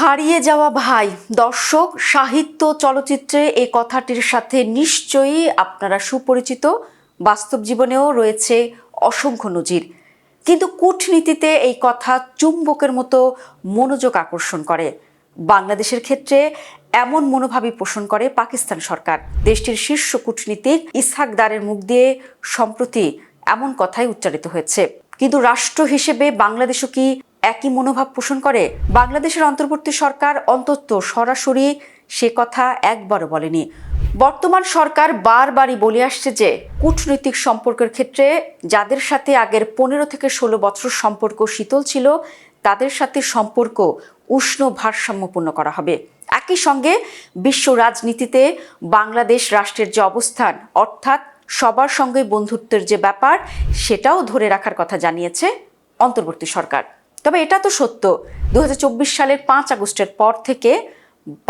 হারিয়ে যাওয়া ভাই। দর্শক, সাহিত্য চলচ্চিত্রে এই কথাটির সাথে নিশ্চয়ই আপনারা সুপরিচিত। বাস্তব জীবনেও রয়েছে অসংখ্য নজির। কিন্তু কূটনীতিতে এই কথা চুম্বকের মতো মনোযোগ আকর্ষণ করে। বাংলাদেশের ক্ষেত্রে এমন মনোভাবই পোষণ করে পাকিস্তান সরকার। দেশটির শীর্ষ কূটনীতিক ইসহাক দারের মুখ দিয়ে সম্প্রতি এমন কথাই উচ্চারিত হয়েছে। কিন্তু রাষ্ট্র হিসেবে বাংলাদেশও কি একই মনোভাব পোষণ করে? বাংলাদেশের অন্তর্বর্তী সরকার অন্তত সরাসরি সে কথা একবারও বলেনি। বর্তমান সরকার বারবারই বলে আসছে যে, কূটনৈতিক সম্পর্কের ক্ষেত্রে যাদের সাথে আগের পনেরো থেকে ষোলো বছর সম্পর্ক শীতল ছিল, তাদের সাথে সম্পর্ক উষ্ণ ভারসাম্যপূর্ণ করা হবে। একই সঙ্গে বিশ্ব রাজনীতিতে বাংলাদেশ রাষ্ট্রের যে অবস্থান, অর্থাৎ সবার সঙ্গে বন্ধুত্বের যে ব্যাপার, সেটাও ধরে রাখার কথা জানিয়েছে অন্তর্বর্তী সরকার। তবে এটা তো সত্য। দুই হাজার চব্বিশ সালের পাঁচ আগস্টের পর থেকে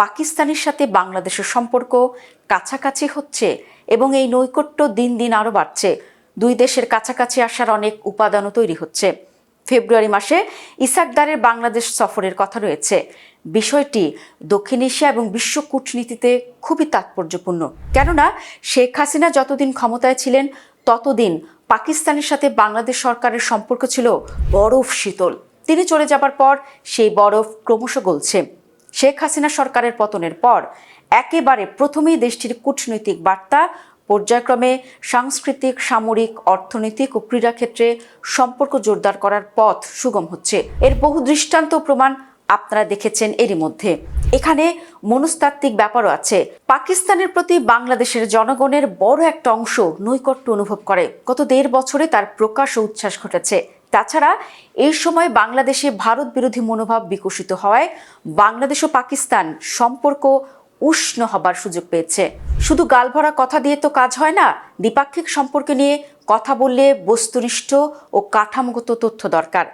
পাকিস্তানের সাথে বাংলাদেশের সম্পর্ক কাছাকাছি হচ্ছে এবং এই নৈকট্য দিন দিন আরও বাড়ছে। দুই দেশের কাছাকাছি আসার অনেক উপাদানও তৈরি হচ্ছে। ফেব্রুয়ারি মাসে ইসাকদারের বাংলাদেশ সফরের কথা রয়েছে। বিষয়টি দক্ষিণ এশিয়া এবং বিশ্ব কূটনীতিতে খুবই তাৎপর্যপূর্ণ। কেননা শেখ হাসিনা যতদিন ক্ষমতায় ছিলেন, ততদিন পাকিস্তানের সাথে বাংলাদেশ সরকারের সম্পর্ক ছিল বরফ শীতল। তিনি চলে যাবার পর সেই বরফ ক্রমশ গলছে। শেখ হাসিনা সরকারের পতনের পর একেবারে প্রথমেই দেশটির কূটনৈতিক বার্তা, পর্যায়ক্রমে সাংস্কৃতিক, সামরিক, অর্থনৈতিক ও ক্রীড়া ক্ষেত্রে সম্পর্ক জোরদার করার পথ সুগম হচ্ছে। এর বহু দৃষ্টান্ত প্রমাণ আপনারা দেখেছেন এরই মধ্যে। এখানে মনস্তাত্ত্বিক ব্যাপারও আছে। পাকিস্তানের প্রতি বাংলাদেশের জনগণের বড় একটা অংশ নৈকট্য অনুভব করে। গত দেড় বছরে তার প্রকাশ ও উচ্ছ্বাস ঘটেছে। তাছাড়া এই সময় বাংলাদেশে ভারত বিরোধী মনোভাব বিকশিত হওয়ায় বাংলাদেশ ও পাকিস্তান সম্পর্ক উষ্ণ হবার সুযোগ পেয়েছে। শুধু গালভরা কথা দিয়ে তো কাজ হয় না, দ্বিপাক্ষিক সম্পর্কে নিয়ে কথা বললে বস্তুনিষ্ঠ ও কাঠামোগত তথ্য দরকার।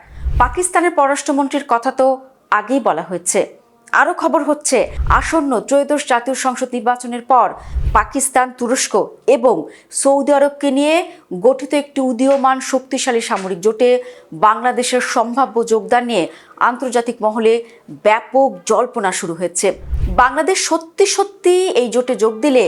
পাকিস্তানের পররাষ্ট্রমন্ত্রীর কথা তো আগেই বলা হয়েছে। আরও খবর হচ্ছে, আসন্ন ত্রয়োদশ জাতীয় সংসদ নির্বাচনের পর পাকিস্তান, তুরস্ক এবং সৌদি আরবকে নিয়ে গঠিত একটি উদীয়মান শক্তিশালী সামরিক জোটে বাংলাদেশের সম্ভাব্য যোগদান নিয়ে আন্তর্জাতিক মহলে ব্যাপক জল্পনা শুরু হয়েছে। বাংলাদেশ সত্যি সত্যি এই জোটে যোগ দিলে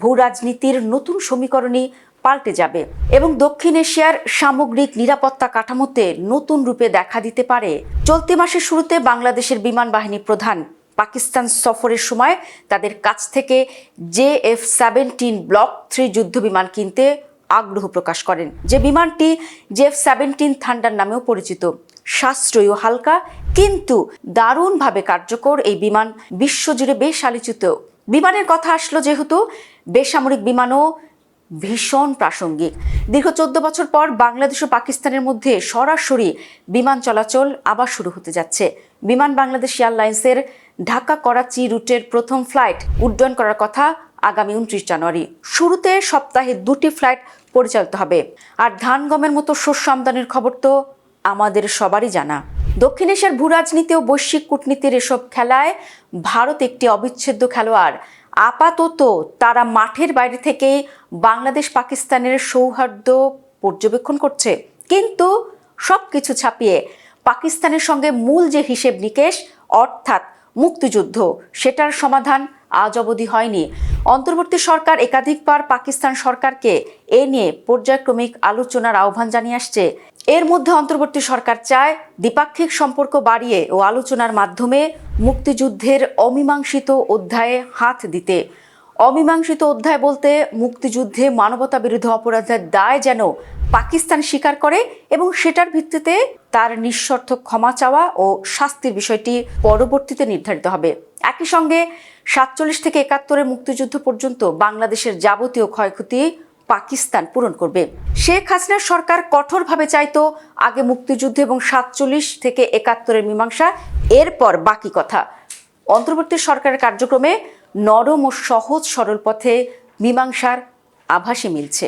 ভূ রাজনীতির নতুন সমীকরণই পাল্টে যাবে এবং দক্ষিণ এশিয়ার সামগ্রিক নিরাপত্তা কাঠামোতে নতুন রূপে দেখা দিতে পারে। চলতি মাসের শুরুতে বাংলাদেশের বিমান বাহিনী প্রধান পাকিস্তান সফরের সময় তাদের কাছ থেকে J F seventeen block three যুদ্ধ বিমান কিনতে আগ্রহ প্রকাশ করেন। যে বিমানটি জেফ সেভেন্টিন থান্ডার নামেও পরিচিত। সাশ্রয়ী ও হালকা, কিন্তু দারুণভাবে কার্যকর এই বিমান বিশ্বজুড়ে বেশ আলোচিত। বিমানের কথা আসলো যেহেতু বেসামরিক বিমানও ভীষণ প্রাসঙ্গিক। দীর্ঘ চোদ্দ বছর পর বাংলাদেশ ও পাকিস্তানের মধ্যে সরাসরি বিমান চলাচল আবার শুরু হতে যাচ্ছে। বিমান বাংলাদেশ এয়ারলাইন্সের ঢাকা করাচি রুটের প্রথম ফ্লাইট উড্ডয়ন করার কথা আগামী উনত্রিশ জানুয়ারি। শুরুতে সপ্তাহে দুটি ফ্লাইট পরিচালিত হবে। আর ধান গমের মতো শস্য আমদানির খবর তো আমাদের সবারই জানা। দক্ষিণ এশিয়ার ভূ রাজনীতি ও বৈশ্বিক কূটনীতির এসব খেলায় ভারত একটি অবিচ্ছেদ্য খেলোয়াড়। আপাতত তারা মাঠের বাইরে থেকে বাংলাদেশ পাকিস্তানের সৌহার্দ্য পর্যবেক্ষণ করছে। কিন্তু সব কিছু ছাপিয়ে পাকিস্তানের সঙ্গে মূল যে হিসেব নিকেশ, অর্থাৎ মুক্তিযুদ্ধ, সেটার সমাধান আজ অবধি হয়নি। অন্তর্বর্তী সরকার একাধিকবার পাকিস্তান সরকারকে এ নিয়ে পর্যায়ক্রমিক আলোচনার আহ্বান জানিয়ে আসছে। এর মধ্যে অন্তর্বর্তী সরকার চায় দ্বিপাক্ষিক সম্পর্ক বাড়িয়ে ও আলোচনার মাধ্যমে মুক্তিযুদ্ধের অমীমাংসিত অধ্যায়ে হাত দিতে। অমীমাংসিত অধ্যায় বলতে মুক্তিযুদ্ধে মানবতা বিরোধী অপরাধের দায় যেন পাকিস্তান স্বীকার করে এবং সেটার ভিত্তিতে তার নিঃশর্ত ক্ষমা চাওয়া ও শাস্তির বিষয়টি পরবর্তীতে নির্ধারিত হবে। একই সঙ্গে সাতচল্লিশ থেকে একাত্তরের মুক্তিযুদ্ধ পর্যন্ত বাংলাদেশের যাবতীয় ক্ষয়ক্ষতি পাকিস্তান পূরণ করবে। শেখ হাসিনার সরকার কঠোরভাবে চাইতো আগে মুক্তিযুদ্ধ এবং সাতচল্লিশ থেকে একাত্তরের মীমাংসা। এরপর বাকি কথা। অন্তর্বর্তী সরকারের কার্যক্রমে নরম ও সহজ সরল পথে মীমাংসার আভাসই মিলছে।